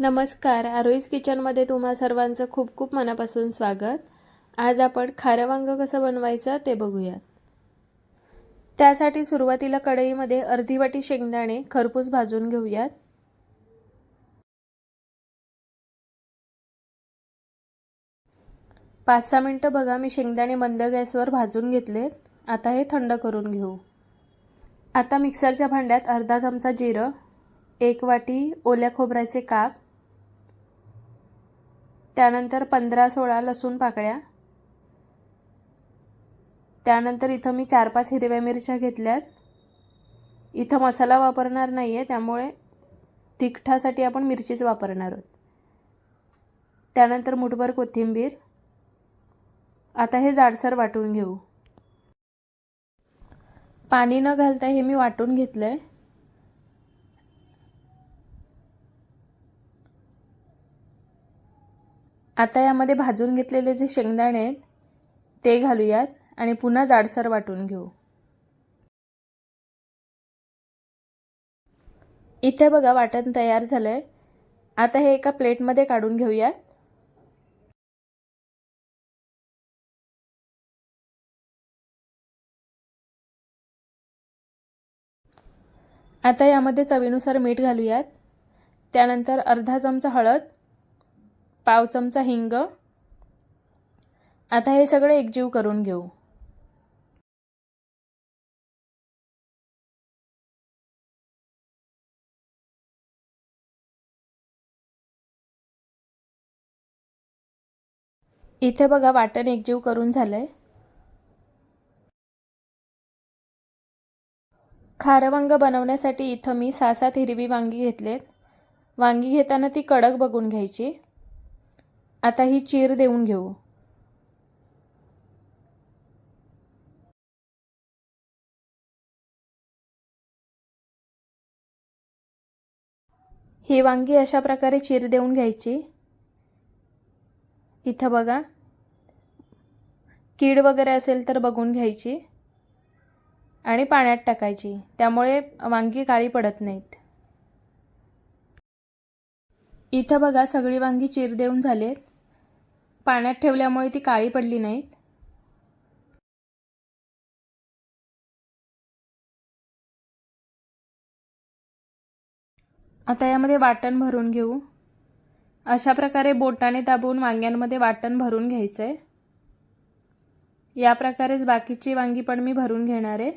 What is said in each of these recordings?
नमस्कार. आरोईज किचनमध्ये तुम्हा सर्वांचं खूप खूप मनापासून स्वागत. आज आपण खारं वांगं कसं बनवायचं ते बघूयात. त्यासाठी सुरुवातीला कढईमध्ये अर्धी वाटी शेंगदाणे खरपूस भाजून घेऊयात. पाच सहा मिनटं बघा मी शेंगदाणे मंद गॅसवर भाजून घेतलेत आता हे थंड करून घेऊ. आता मिक्सरच्या भांड्यात अर्धा चमचा जिरं एक वाटी ओल्या खोबऱ्याचे काप त्यानंतर पंधरा सोळा लसूण पाकळ्या. त्यानंतर इथं मी चार पाच हिरव्या मिरच्या घेतल्यात. इथं मसाला वापरणार नाही आहे त्यामुळे तिखटासाठी आपण मिरचीच वापरणार आहोत. त्यानंतर मुठभर कोथिंबीर. आता हे जाडसर वाटून घेऊ. पाणी न घालता हे मी वाटून घेतलं आहे आता यामध्ये भाजून घेतलेले जे शेंगदाणे आहेत ते घालूयात आणि पुन्हा जाडसर वाटून घेऊ. इथे बघा वाटण तयार झालं आहे आता हे एका प्लेटमध्ये काढून घेऊयात. आता यामध्ये चवीनुसार मीठ घालूयात. त्यानंतर अर्धा चमचा हळद पाव चमचा हिंग. आता हे सगळं एकजीव करून घेऊ. इथे बघा वाटण एकजीव करून झालंय. खारं वांग बनवण्यासाठी इथं मी सहा सात हिरवी वांगी घेतलेत. वांगी घेताना ती कडक बघून घ्यायची. आता ही चीर देऊन घेऊ. ही वांगी अशा प्रकारे चीर देऊन घ्यायची. इथं बघा. कीड वगैरे असेल तर बघून घ्यायची. आणि पाण्यात टाकायची. त्यामुळे वांगी काळी पडत नाहीत. इथं बघा सगळी वांगी चीर देऊन झालेत. पाण्यात ठेवल्यामुळे ती काळी पडली नाहीत? आता यामध्ये वाटण भरून घेऊ. अशा प्रकारे बोटाने दाबून वांग्यांमध्ये वाटण भरून घ्यायचं आहे या प्रकारेच बाकीची वांगी पण मी भरून घेणार आहे.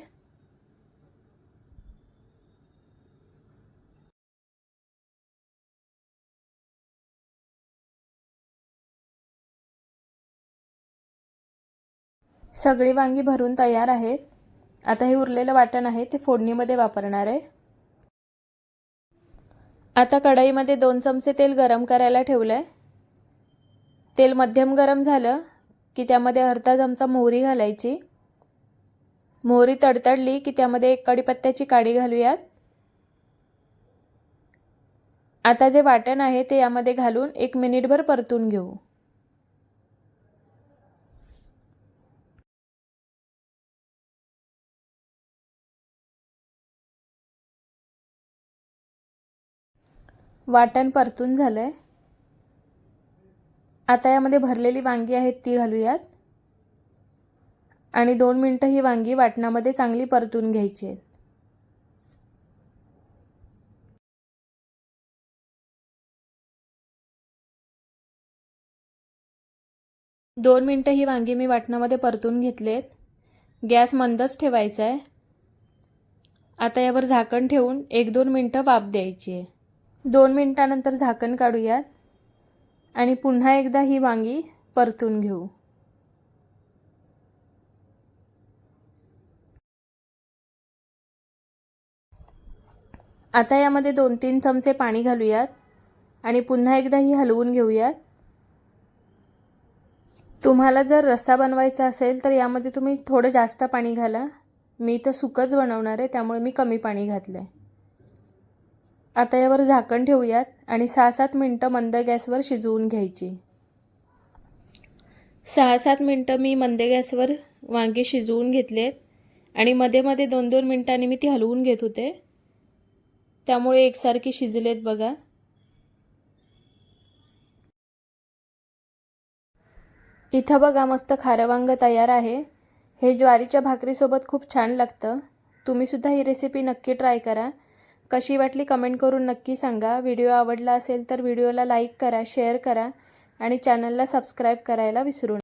सगळी वांगी भरून तयार आहेत. आता हे उरलेलं वाटण आहे ते फोडणीमध्ये वापरणार आहे. आता कढईमध्ये दोन चमचे तेल गरम करायला ठेवलं आहे तेल मध्यम गरम झालं की त्यामध्ये अर्धा चमचा मोहरी घालायची. मोहरी तडतडली की त्यामध्ये एक कढीपत्त्याची काडी घालूयात. आता जे वाटण आहे ते यामध्ये घालून एक मिनिटभर परतून घेऊ. वाटण परतून झालं आहे आता यामध्ये भरलेली वांगी आहेत ती घालूयात. आणि दोन मिनटं ही वांगी वाटणामध्ये चांगली परतून घ्यायची आहेत. दोन मिनटं ही वांगी मी वाटणामध्ये परतून घेतलेत. गॅस मंदच ठेवायचा आहे आता यावर झाकण ठेवून एक दोन मिनटं वाफ द्यायची आहे. दोन मिनटानंतर झाकण काढूयात. आणि पुन्हा एकदा ही वांगी परतून घेऊ. आता यामध्ये दोन तीन चमचे पाणी घालूयात. आणि पुन्हा एकदा ही हलवून घेऊयात. तुम्हाला जर रस्सा बनवायचा असेल तर यामध्ये तुम्ही थोडं जास्त पाणी घाला. मी तर सुकंच बनवणार आहे त्यामुळे मी कमी पाणी घातलं आहे आता यावर झाकण ठेवूयात आणि सहा सात मिनटं मंद गॅसवर शिजवून घ्यायची. सहा सात मिनटं मी मंद गॅसवर वांगे शिजवून घेतलेत आणि मध्ये मध्ये दोन दोन मिनटांनी मी ती हलवून घेत होते. त्यामुळे एकसारखी शिजलेत बघा. इथं बघा मस्त खारं वांगं तयार आहे. हे ज्वारीच्या भाकरीसोबत खूप छान लागतं. तुम्हीसुद्धा ही रेसिपी नक्की ट्राय करा. कशी वाटली कमेंट करून नक्की सांगा. व्हिडिओ आवडला असेल तर व्हिडिओला लाईक करा शेअर करा आणि चॅनलला सबस्क्राईब करायला विसरू नका.